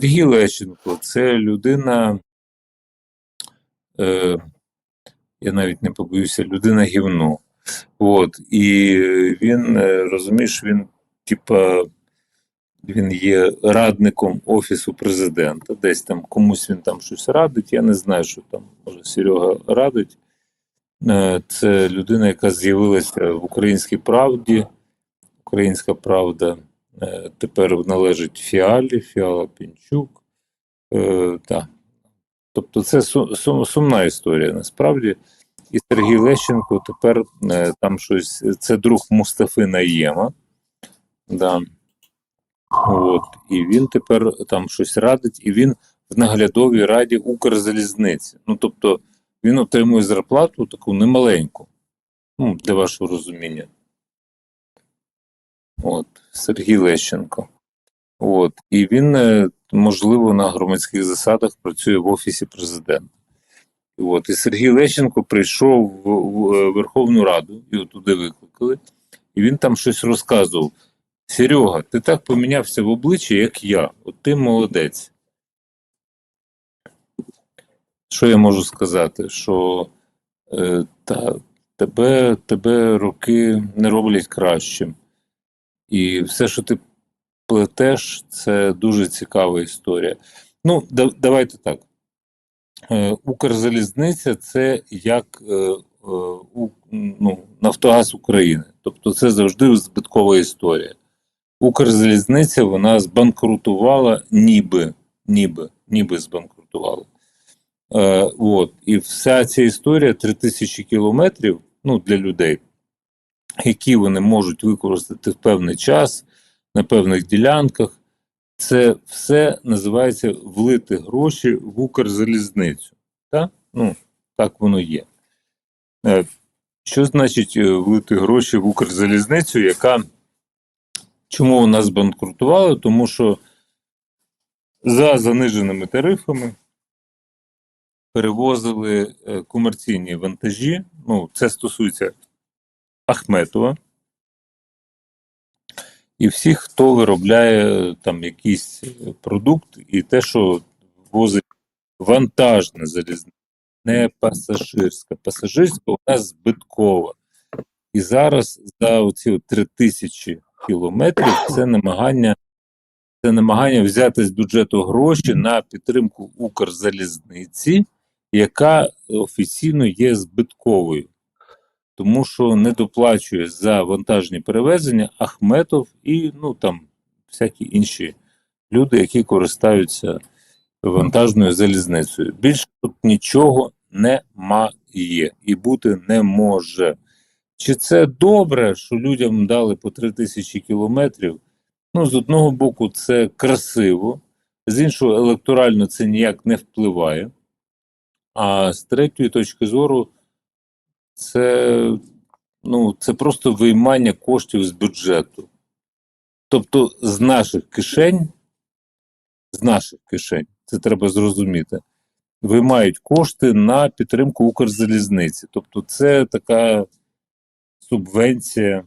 Сергій Лещенко це людина, е, я навіть не побоюся, людина гівно. От, і він, е, розумієш, він, типа, він є радником Офісу президента. Десь там комусь він там щось радить. Я не знаю, що там може Серега радить. Е, Це людина, яка з'явилася в Українській правді. Українська правда тепер належить Фіалі, Фіала Пінчук. Е, да. Тобто це сум- сумна історія насправді. І Сергій Лещенко тепер е, там щось. Це друг Мустафи Наєма. Да. От. І він тепер там щось радить, і він в наглядовій раді Укрзалізниці. Ну, тобто, він отримує зарплату таку немаленьку. Ну, для вашого розуміння. От, Сергій Лещенко. От. І він, е, можливо, на громадських засадах працює в Офісі президента. От. І Сергій Лещенко прийшов в, е, Верховну Раду, його туди викликали, і він там щось розказував. Серега, ти так помінявся в обличчі, як я. От ти молодець. Що я можу сказати? Що е, та, тебе, тебе роки не роблять кращим. І все, що ти плетеш, це дуже цікава історія. Ну, да, давайте так. Е, Укрзалізниця це як е, е, ну, Нафтогаз України. Тобто це завжди збиткова історія. Укрзалізниця вона збанкрутувала, ніби, ніби, ніби збанкрутувала. Е, от. І вся ця історія 3000 кілометрів ну, для людей, які вони можуть використати в певний час на певних ділянках. Це все називається влити гроші в Укрзалізницю. Так? Ну, так воно є. Е, Що значить е, влити гроші в Укрзалізницю, яка чому вона збанкрутувала? Тому що за заниженими тарифами перевозили е, комерційні вантажі. Ну, це стосується Ахметова і всіх, хто виробляє там якийсь е, продукт, і те, що возить вантажна залізниця, не пасажирська. Пасажирська у нас збиткова. І зараз за оці три тисячі кілометрів це намагання, це намагання взяти з бюджету гроші на підтримку Укрзалізниці, яка офіційно є збитковою тому що не доплачує за вантажні перевезення Ахметов і ну там всякі інші люди, які користуються вантажною залізницею. Більше тут нічого немає і бути не може. Чи це добре, що людям дали по 3 тисячі кілометрів? Ну, з одного боку, це красиво, з іншого, електорально це ніяк не впливає. А з третьої точки зору, це, ну, це просто виймання коштів з бюджету. Тобто з наших кишень, з наших кишень, це треба зрозуміти, виймають кошти на підтримку Укрзалізниці. Тобто, це така субвенція,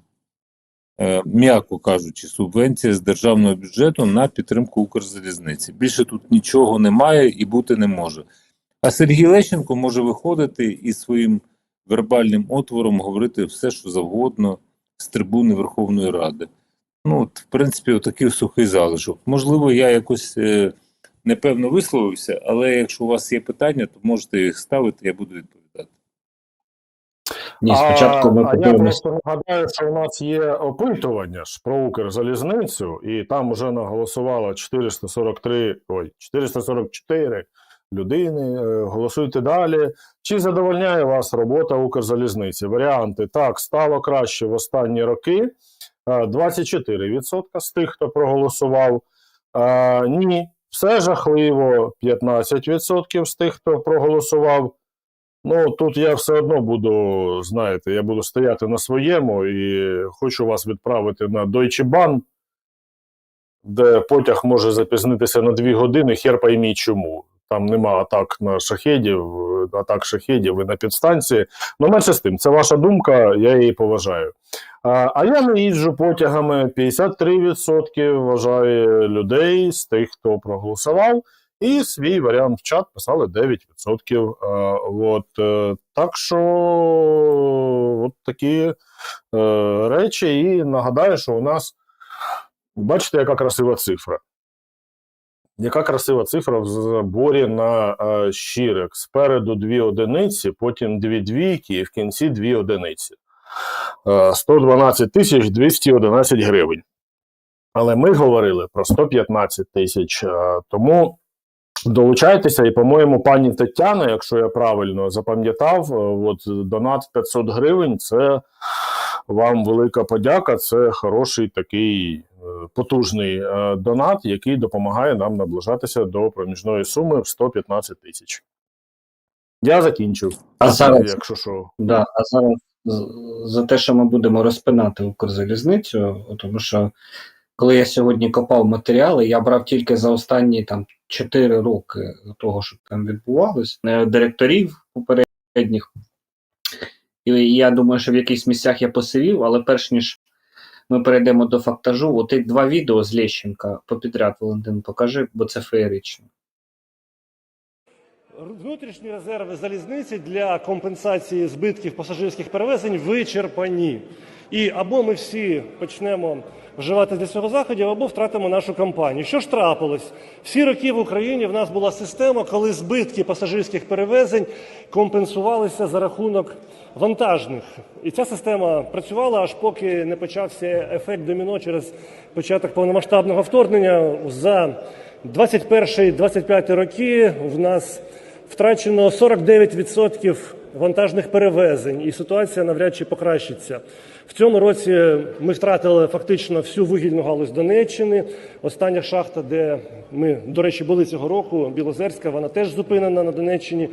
е, м'яко кажучи, субвенція з державного бюджету на підтримку Укрзалізниці. Більше тут нічого немає і бути не може. А Сергій Лещенко може виходити і своїм вербальним отвором говорити все, що завгодно з трибуни Верховної Ради. Ну, от, в принципі, отакий сухий залишок. Можливо, я якось е, непевно висловився, але якщо у вас є питання, то можете їх ставити, я буду відповідати. Ні, спочатку ми а, а я просто нагадаю, що у нас є опитування ж про Укрзалізницю, і там вже наголосувало 443, ой, 444 людини. Е, Голосуйте далі. Чи задовольняє вас робота Укрзалізниці? Варіанти так, стало краще в останні роки. Е, 24% з тих, хто проголосував. Е, Ні, все жахливо. 15% з тих, хто проголосував. Ну, тут я все одно буду, знаєте, я буду стояти на своєму і хочу вас відправити на Deutsche Bahn, де потяг може запізнитися на дві години, хер пойміть чому. Там нема атак на шахедів, атак шахедів і на підстанції. Ну, менше з тим, це ваша думка, я її поважаю. А, а я не їжджу потягами. 53% вважає людей з тих, хто проголосував. І свій варіант в чат писали 9%. А, от, е, так що от такі е, речі. І нагадаю, що у нас бачите, яка красива цифра. Яка красива цифра в заборі на е, щирик. Спереду дві одиниці, потім дві двійки, і в кінці дві одиниці. Е, 112 тисяч 211 гривень. Але ми говорили про 115 тисяч. е, Тому долучайтеся, і, по-моєму, пані Тетяна, якщо я правильно запам'ятав, е, от донат 500 гривень це вам велика подяка. Це хороший такий е, потужний е, донат, який допомагає нам наближатися до проміжної суми в 115 тисяч. Я закінчив. А зараз, Якщо що. да, а зараз за те, що ми будемо розпинати Укрзалізницю, тому що коли я сьогодні копав матеріали, я брав тільки за останні там 4 роки того, що там відбувалось, е, директорів попередніх. І я думаю, що в якихось місцях я посивів, але перш ніж ми перейдемо до фактажу, от два відео з Лещенка попідряд, Валентин, покажи, бо це феєрично. Внутрішні резерви залізниці для компенсації збитків пасажирських перевезень вичерпані. І або ми всі почнемо вживати для цього заходів, або втратимо нашу компанію. Що ж трапилось? Всі роки в Україні в нас була система, коли збитки пасажирських перевезень компенсувалися за рахунок вантажних. І ця система працювала аж поки не почався ефект доміно через початок повномасштабного вторгнення. За 21-25 роки в нас втрачено 49% вантажних перевезень, і ситуація навряд чи покращиться. В цьому році ми втратили фактично всю вугільну галузь Донеччини. Остання шахта, де ми, до речі, були цього року, Білозерська, вона теж зупинена на Донеччині.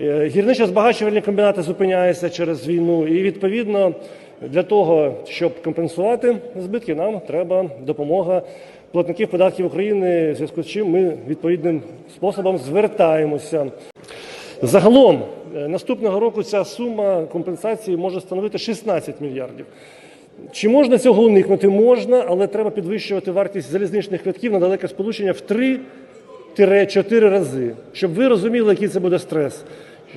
Е, Гірничо збагачувальні комбінати зупиняються через війну, і відповідно для того, щоб компенсувати збитки, нам треба допомога платників податків України, в зв'язку з чим ми відповідним способом звертаємося. Загалом наступного року ця сума компенсації може становити 16 мільярдів. Чи можна цього уникнути? Можна, але треба підвищувати вартість залізничних квитків на далеке сполучення в 3-4 рази, щоб ви розуміли, який це буде стрес.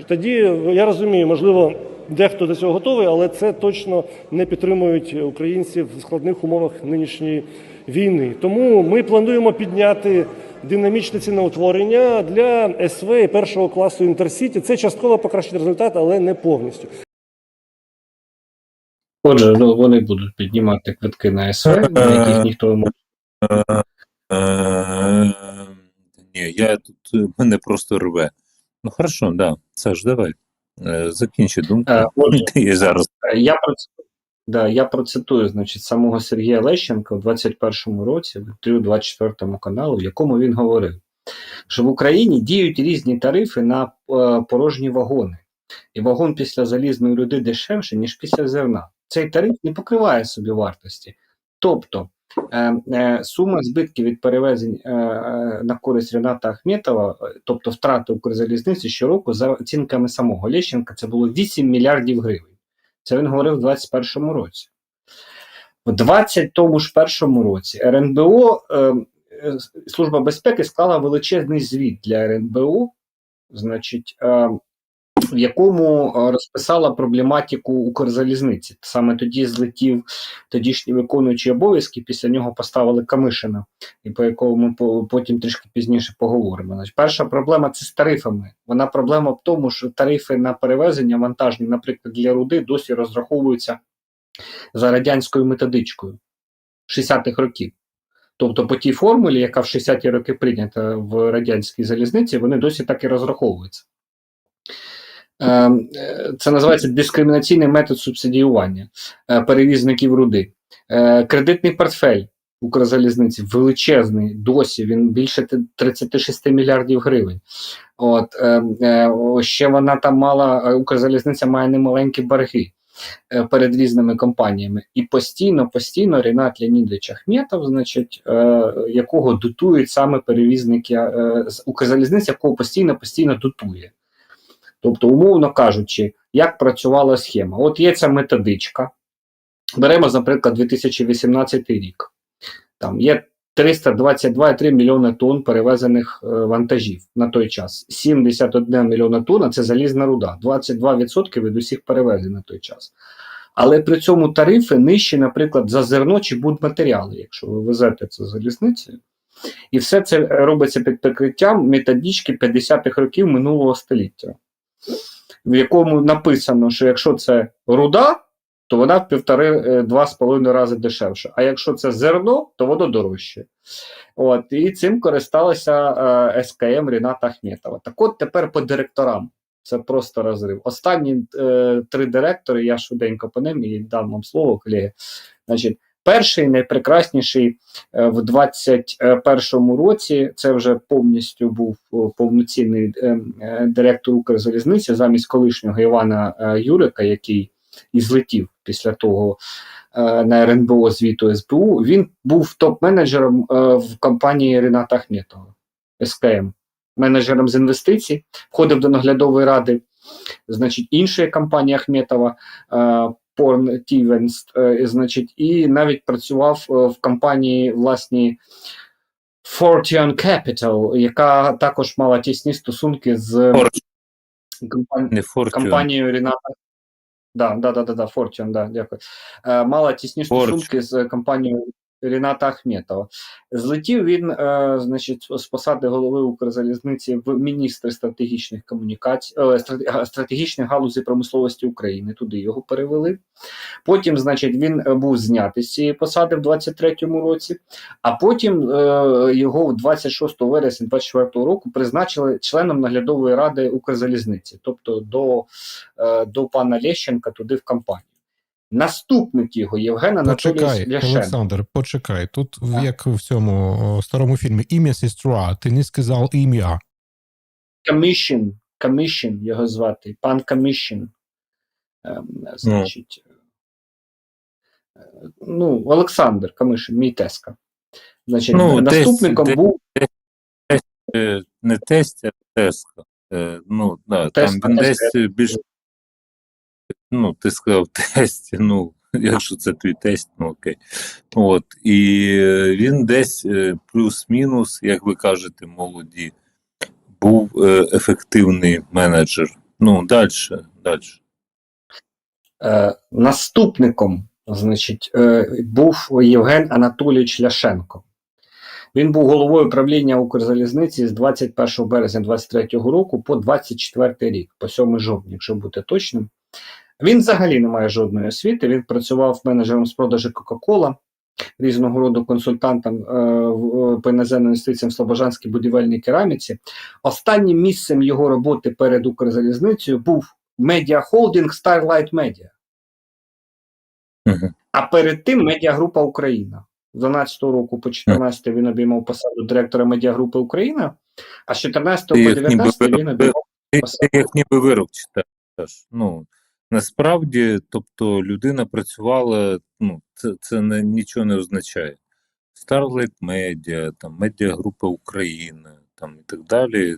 Тоді я розумію, можливо, дехто до цього готовий, але це точно не підтримують українців в складних умовах нинішньої війни. Тому ми плануємо підняти динамічне ціноутворення для СВ і першого класу інтерсіті. Це частково покращить результат, але не повністю. Отже, ну вони будуть піднімати квитки на СВ, на яких ніхто не може. Е, Ні, я тут е, мене просто рве. Ну хорошо, да. Саш, давай. Е, Закінчи думку. Е, Отже. Е, Я процитую, да, я процитую значить, самого Сергія Лещенка у 21-му році в інтерв'ю 24 каналу, в якому він говорив, що в Україні діють різні тарифи на е, порожні вагони. І вагон після залізної руди дешевше, ніж після зерна. Цей тариф не покриває собі вартості. Тобто е, е, сума збитків від перевезень на користь Рената Ахметова, тобто втрати Укрзалізниці щороку, за оцінками самого Лещенка, це було 8 мільярдів гривень. Це він говорив у 21-му році. У 20-му ж першому році РНБО, е, е, Служба безпеки склала величезний звіт для РНБО, значить, е, в якому е, розписала проблематику Укрзалізниці. Саме тоді злетів тодішній виконуючий обов'язки, після нього поставили Камишина, і по якому ми потім трішки пізніше поговоримо. Значить, перша проблема це з тарифами. Вона проблема в тому, що тарифи на перевезення вантажні, наприклад, для руди, досі розраховуються за радянською методичкою 60-х років. Тобто по тій формулі, яка в 60-ті роки прийнята в радянській залізниці, вони досі так і розраховуються. Ем, е, Це називається дискримінаційний метод субсидіювання е, перевізників руди. Е, Кредитний портфель Укрзалізниці величезний, досі він більше 36 мільярдів гривень. От, е, е, ще вона там мала, е, Укрзалізниця має немаленькі борги. е, перед різними компаніями. І постійно, постійно Рінат Леонідович Ахметов, значить, е, якого дотують саме перевізники е, з Укрзалізниці, якого постійно, постійно дотує. Тобто, умовно кажучи, як працювала схема. От є ця методичка. Беремо, наприклад, 2018 рік. Там є 322,3 мільйони тонн перевезених е, вантажів на той час. 71 мільйона тонн це залізна руда, 22% від усіх перевезень на той час. Але при цьому тарифи нижчі, наприклад, за зерно чи будматеріали, якщо ви везете це залізницею. І все це робиться під прикриттям методички 50-х років минулого століття, в якому написано, що якщо це руда, то вона в півтори-два з половиною рази дешевше. А якщо це зерно, то воно дорожче. От, і цим користалася е, СКМ Ріната Ахметова. Так от тепер по директорам. Це просто розрив. Останні е, три директори, я швиденько по ним і дам вам слово, колеги. Значить, перший найпрекрасніший е, в 21-му році це вже повністю був повноцінний е, е, директор Укрзалізниці замість колишнього Івана е, Юрика, який і злетів після того е, на РНБО звіту СБУ. Він був топ-менеджером е, в компанії Рената Ахметова СКМ, менеджером з інвестицій, входив до наглядової ради, значить, іншої компанії Ахметова. Порн Тівенст, е, значить, і навіть працював е, в компанії власній Fortune Capital, яка також мала тісні стосунки з компанією Не компанією Ріната. Да, да, да, да, да, Fortune, да, дякую. Е, мала тісні Fortune. стосунки з компанією Ріната Ахметова. Злетів він, е, значить, з посади голови Укрзалізниці в міністр стратегічних комунікацій, е, стратегічних галузей промисловості України. Туди його перевели. Потім, значить, він е, був знятий з цієї посади в 23-му році, а потім е, його 26 вересня 24 року призначили членом наглядової ради Укрзалізниці, тобто до, е, до пана Лещенка туди в компанію. Наступник його Євген Анатолійович Ляшенко. Олександр, почекай. Тут Так. як в цьому старому фільмі ім'я сестра, ти не сказав ім'я. Комішін, Комішін його звати, пан Комішін. Ем, значить, е, ну, Олександр Комишин, мій тезка. Значить, Ну, наступником десь- був Е, Не тесть, а теска. Ну, да, там Теска, він теска. десь е, більш. Ну, ти сказав тесть, ну, якщо це твій тесть, ну окей. От, і е, він десь е, плюс-мінус, як ви кажете, молоді, був е, ефективний менеджер. Ну, далі, далі. Наступником, значить, був Євген Анатолійович Ляшенко. Він був головою правління Укрзалізниці з 21 березня 23 року по 24 рік, по 7 жовтня, якщо бути точним. Він взагалі не має жодної освіти. Він працював менеджером з продажу Кока-Кола, різного роду консультантом е, в- по іноземним інвестиціям в Слобожанській будівельній кераміці. Останнім місцем його роботи перед Укрзалізницею був медіахолдинг Starlight Media. Мгм. А перед тим медіагрупа Україна. З 12 року по 14 він обіймав посаду директора медіагрупи Україна, а з 14 по як 19 він обіймав Посаду. як ніби вирок читаєш. Ну, насправді, тобто людина працювала, ну, це, це не, нічого не означає. Starlight Media, там, Медіагрупа Україна, там, і так далі.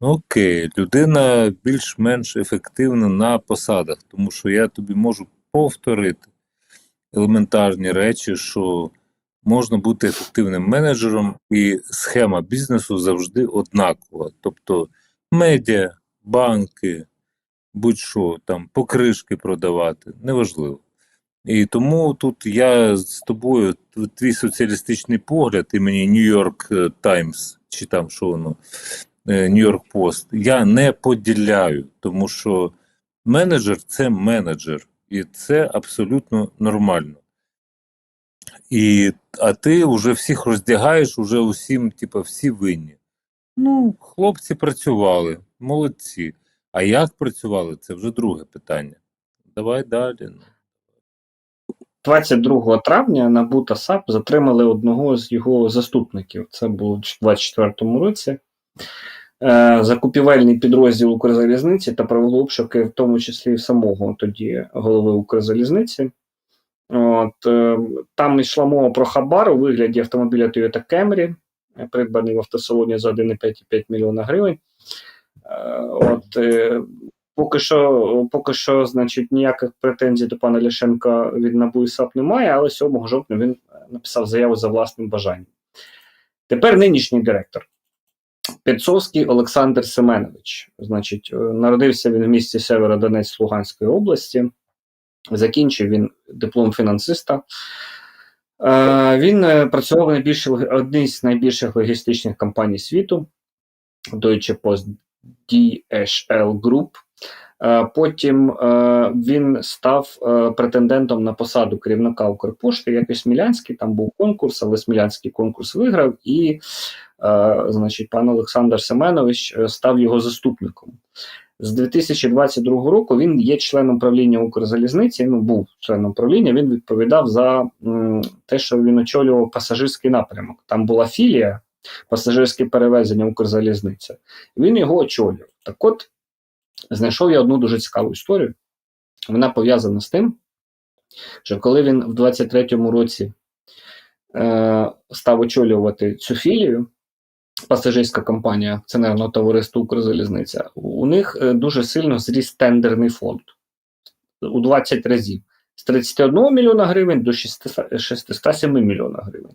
Ну, окей, людина більш-менш ефективна на посадах, тому що я тобі можу повторити елементарні речі, що можна бути ефективним менеджером, і схема бізнесу завжди однакова. Тобто медіа, банки, будь-що там, покришки продавати, неважливо. І тому тут я з тобою, твій соціалістичний погляд, імені Нью-Йорк Таймс, чи там що воно, Нью-Йорк Пост, я не поділяю, тому що менеджер це менеджер, і це абсолютно нормально. І, а ти вже всіх роздягаєш, уже усім, типу, всі винні. Ну, хлопці працювали, молодці. А як працювали, це вже друге питання. Давай далі. ну. 22 травня НАБУ та САП затримали одного з його заступників. Це було в 24 році. е, закупівельний підрозділ Укрзалізниці та провели обшуки, в тому числі і самого тоді голови Укрзалізниці. От, е, там йшла мова про хабар у вигляді автомобіля Toyota Camry, е, придбаний в автосалоні за 1,5,5 мільйона гривень. Е, От, е, поки що, поки що, значить, ніяких претензій до пана Ляшенка від НАБУ і САП немає, але 7 жовтня він написав заяву за власним бажанням. Тепер нинішній директор. Пецовський Олександр Семенович. Значить, е, народився він в місті Северодонець Луганської області. Закінчив він диплом фінансиста. Е, Він працював в одній з найбільших логістичних компаній світу Deutsche Post DHL Group. Е, Потім е, він став е, претендентом на посаду керівника Укрпошти, як і Смілянський. Там був конкурс, але Смілянський конкурс виграв, і е, значить, пан Олександр Семенович е, став його заступником. З 2022 року він є членом правління Укрзалізниці. Ну, був членом правління. Він відповідав за те, що він очолював пасажирський напрямок. Там була філія пасажирське перевезення Укрзалізниця. Він його очолював. Так от знайшов я одну дуже цікаву історію. Вона пов'язана з тим, що коли він в 23-му році е, став очолювати цю філію, пасажирська компанія акціонерного товариства Укрзалізниця, у них е, дуже сильно зріс тендерний фонд у 20 разів. З 31 мільйона гривень до 607 мільйона гривень.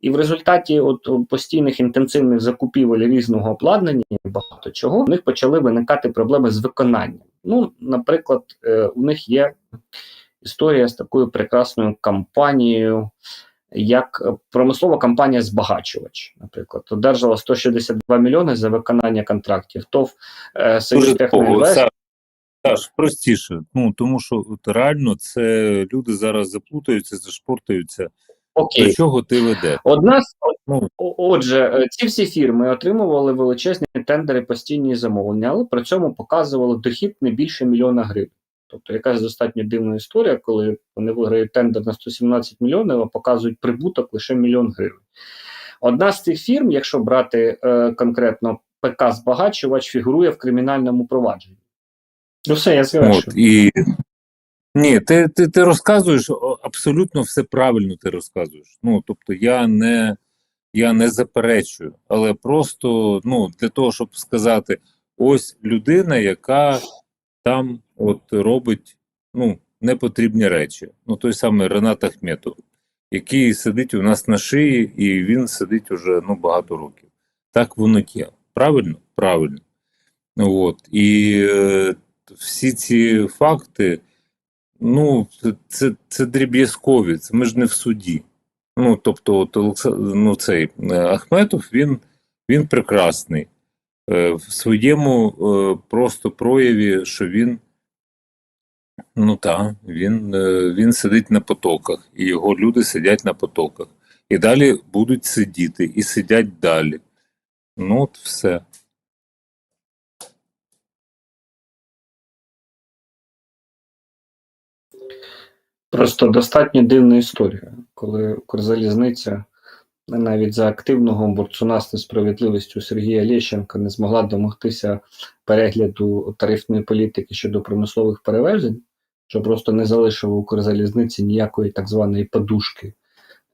І в результаті от, постійних інтенсивних закупівель різного обладнання і багато чого, у них почали виникати проблеми з виконанням. Ну, наприклад, е, у них є історія з такою прекрасною компанією, як промислова компанія Збагачувач, наприклад, одержала 162 мільйони за виконання контрактів. ТОВ е, Союз. Техноінвест Саш, простіше. Ну тому що от реально це люди зараз заплутаються, зашпортаються. окей. До чого ти веде? Одна з Ну Отже, е, ці всі фірми отримували величезні тендери постійні замовлення, але при цьому показували дохід не більше мільйона гривень. Тобто якась достатньо дивна історія, коли вони виграють тендер на 117 мільйонів, а показують прибуток лише мільйон гривень. Одна з цих фірм, якщо брати е, конкретно ПК збагачувач, фігурує в кримінальному провадженні. Ну, все, я завершую. от і ні, ти, ти, ти розказуєш абсолютно все правильно. Ти розказуєш. Ну тобто, я не я не заперечую, але просто ну для того, щоб сказати, ось людина, яка там от робить ну непотрібні речі. Ну той самий Ренат Ахметов, який сидить у нас на шиї, і він сидить уже ну багато років. Так воно є. Правильно? Правильно. От і е, всі ці факти, ну, це, це, дріб'язкові, це ми ж не в суді. Ну, тобто, от ну, цей е, Ахметов, він, він прекрасний е, в своєму е, просто прояві, що він, ну так, він, е, він сидить на потоках, і його люди сидять на потоках. І далі будуть сидіти, і сидять далі. Ну, от все. Просто достатньо дивна історія, коли Укрзалізниця навіть за активного борцуна з несправедливістю Сергія Лещенка не змогла домогтися перегляду тарифної політики щодо промислових перевезень, що просто не залишило Укрзалізниці ніякої так званої подушки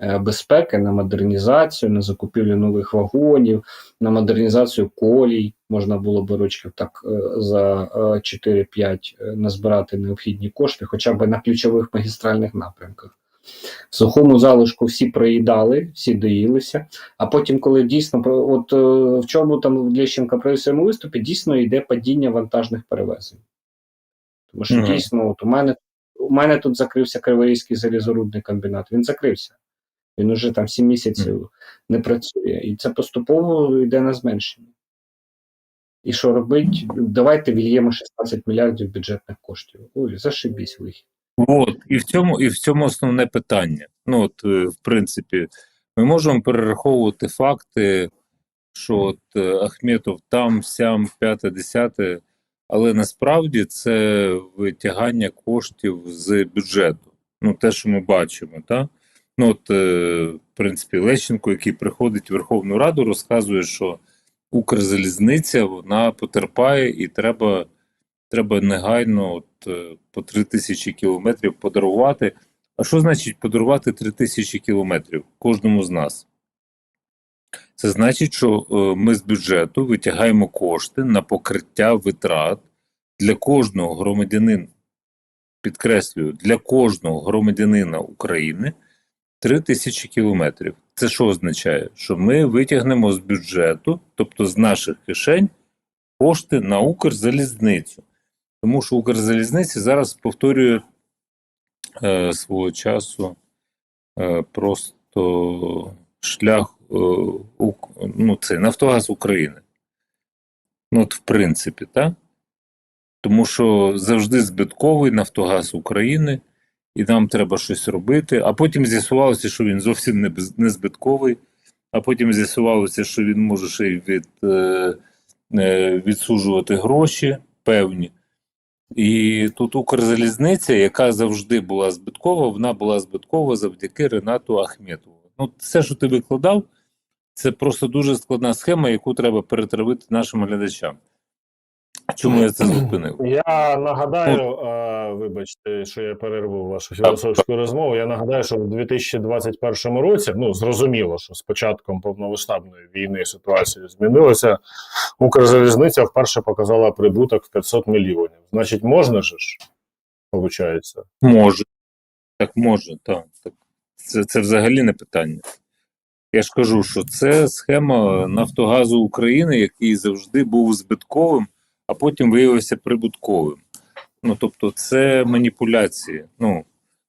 безпеки на модернізацію, на закупівлю нових вагонів, на модернізацію колій. Можна було би рочків так е, за е, 4-5 е, назбирати необхідні кошти, хоча б на ключових магістральних напрямках. В сухому залишку всі проїдали, всі доїлися. А потім, коли дійсно от е, в чому там Лещенка при своєму виступі, дійсно йде падіння вантажних перевезень. Тому що Мгм. дійсно, от у мене у мене тут закрився Криворізький залізорудний комбінат. Він закрився. Він уже там 7 місяців не працює. І це поступово йде на зменшення. І що робить? Давайте вільємо 16 мільярдів бюджетних коштів. Ой, зашибісь вихід. От, і в цьому, і в цьому основне питання. Ну, от, е, в принципі, ми можемо перераховувати факти, що от е, Ахметов там, сям, п'яте, десяте, але насправді це витягання коштів з бюджету. Ну, те, що ми бачимо, так? Ну, от, е, в принципі, Лещенко, який приходить в Верховну Раду, розказує, що Укрзалізниця вона потерпає і треба, треба негайно от, е, по 3 тисячі кілометрів подарувати. А що значить подарувати 3 тисячі кілометрів кожному з нас? Це значить, що е, ми з бюджету витягаємо кошти на покриття витрат для кожного громадянина, підкреслюю, для кожного громадянина України 3 тисячі кілометрів. Це що означає? Що ми витягнемо з бюджету, тобто з наших кишень, кошти на Укрзалізницю. Тому що Укрзалізниця зараз повторює е, свого часу е, просто шлях е, Ук- ну, це Нафтогаз України. Ну, от в принципі, так? Тому що завжди збитковий Нафтогаз України, і нам треба щось робити. А потім з'ясувалося, що він зовсім не, збитковий, а потім з'ясувалося, що він може ще й від, е, е, відсуджувати гроші певні. І тут Укрзалізниця, яка завжди була збиткова, вона була збиткова завдяки Ренату Ахметову. Ну, все, що ти викладав, це просто дуже складна схема, яку треба перетравити нашим глядачам. Чому я це зупинив? Я нагадаю, е, вибачте, що я перерву вашу філософську розмову. Я нагадаю, що в 2021 році, ну зрозуміло, що з початком повномасштабної війни ситуація змінилася. Укрзалізниця вперше показала прибуток в 500 мільйонів. Значить, можна же ж, виходить? Може. Так може, так. так. Це, це взагалі не питання. Я ж кажу, що це схема Нафтогазу України, який завжди був збитковим, а потім виявився прибутковим. Ну, тобто, це маніпуляції. Ну,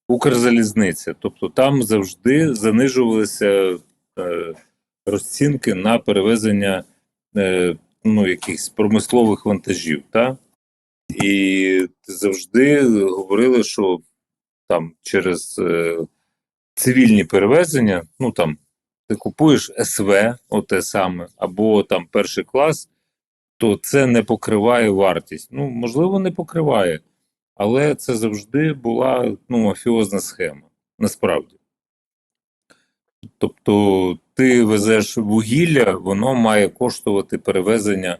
Укрзалізниця. Тобто там завжди занижувалися е, розцінки на перевезення е, ну, якихось промислових вантажів. Та? І завжди говорили, що там через е, цивільні перевезення, ну там ти купуєш СВ, оте саме, або там перший клас, то це не покриває вартість. Ну, можливо, не покриває, але це завжди була ну, мафіозна схема, насправді. Тобто, ти везеш вугілля, воно має коштувати перевезення,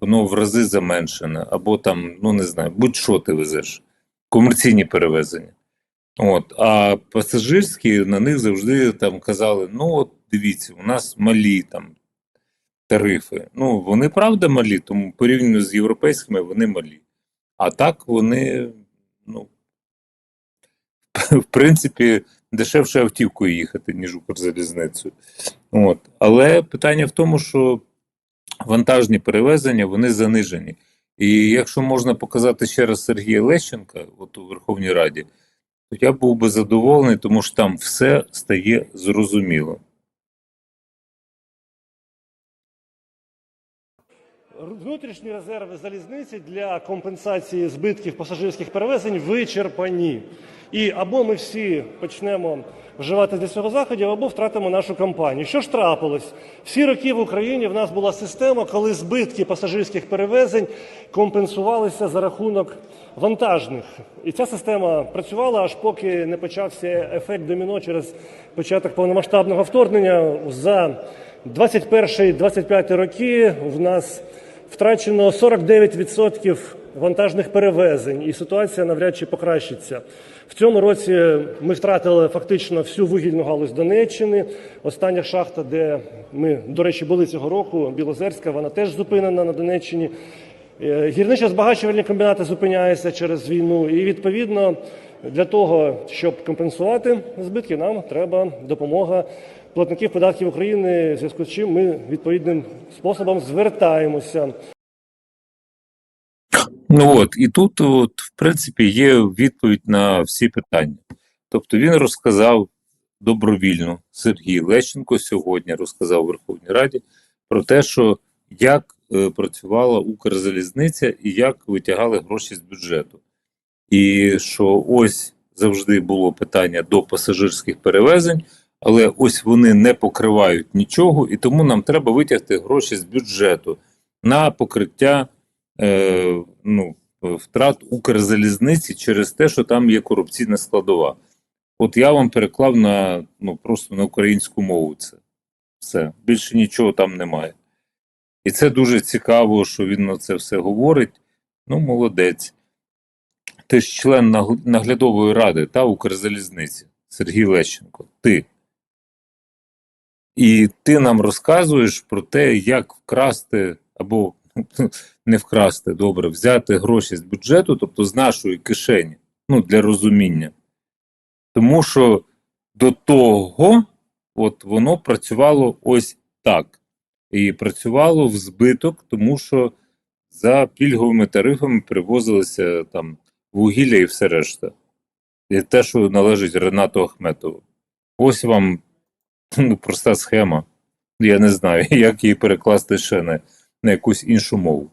воно в рази заменшене, або там, ну не знаю, будь-що ти везеш, комерційні перевезення. От, а пасажирські на них завжди там казали: ну, от дивіться, у нас малі там тарифи. Ну, вони правда малі, тому порівняно з європейськими вони малі. А так вони, ну, в принципі, дешевше автівкою їхати, ніж Укрзалізницею. От. Але питання в тому, що вантажні перевезення вони занижені. І якщо можна показати ще раз Сергія Лещенка, от у Верховній Раді, то я був би задоволений, тому що там все стає зрозуміло. Внутрішні резерви залізниці для компенсації збитків пасажирських перевезень вичерпані. І або ми всі почнемо вживати для цього заходів, або втратимо нашу компанію. Що ж трапилось? Всі роки в Україні в нас була система, коли збитки пасажирських перевезень компенсувалися за рахунок вантажних. І ця система працювала аж поки не почався ефект доміно через початок повномасштабного вторгнення. За 21-25 роки в нас втрачено 49% вантажних перевезень, і ситуація навряд чи покращиться. В цьому році ми втратили фактично всю вугільну галузь Донеччини. Остання шахта, де ми, до речі, були цього року, Білозерська, вона теж зупинена на Донеччині. Е, Гірничо збагачувальні комбінати зупиняються через війну, і відповідно для того, щоб компенсувати збитки, нам треба допомога платників податків України, в зв'язку з чим ми відповідним способом звертаємося. Ну от, і тут, от, в принципі, є відповідь на всі питання. Тобто він розказав добровільно, Сергій Лещенко сьогодні розказав Верховній Раді про те, що як е, працювала Укрзалізниця і як витягали гроші з бюджету. І що ось завжди було питання до пасажирських перевезень, але ось вони не покривають нічого, і тому нам треба витягти гроші з бюджету на покриття е, ну, втрат Укрзалізниці через те, що там є корупційна складова. От я вам переклав на ну просто на українську мову це. Все. Більше нічого там немає. І це дуже цікаво, що він на це все говорить. Ну, молодець. Ти ж член наглядової ради та Укрзалізниці Сергій Лещенко. Ти. І ти нам розказуєш про те, як вкрасти або не вкрасти, добре, взяти гроші з бюджету, тобто з нашої кишені, ну, для розуміння. Тому що до того от воно працювало ось так. І працювало в збиток, тому що за пільговими тарифами привозилися там вугілля і все решта. І те, що належить Ренату Ахметову. Ось вам ну, проста схема. Я не знаю, як її перекласти ще на, на якусь іншу мову.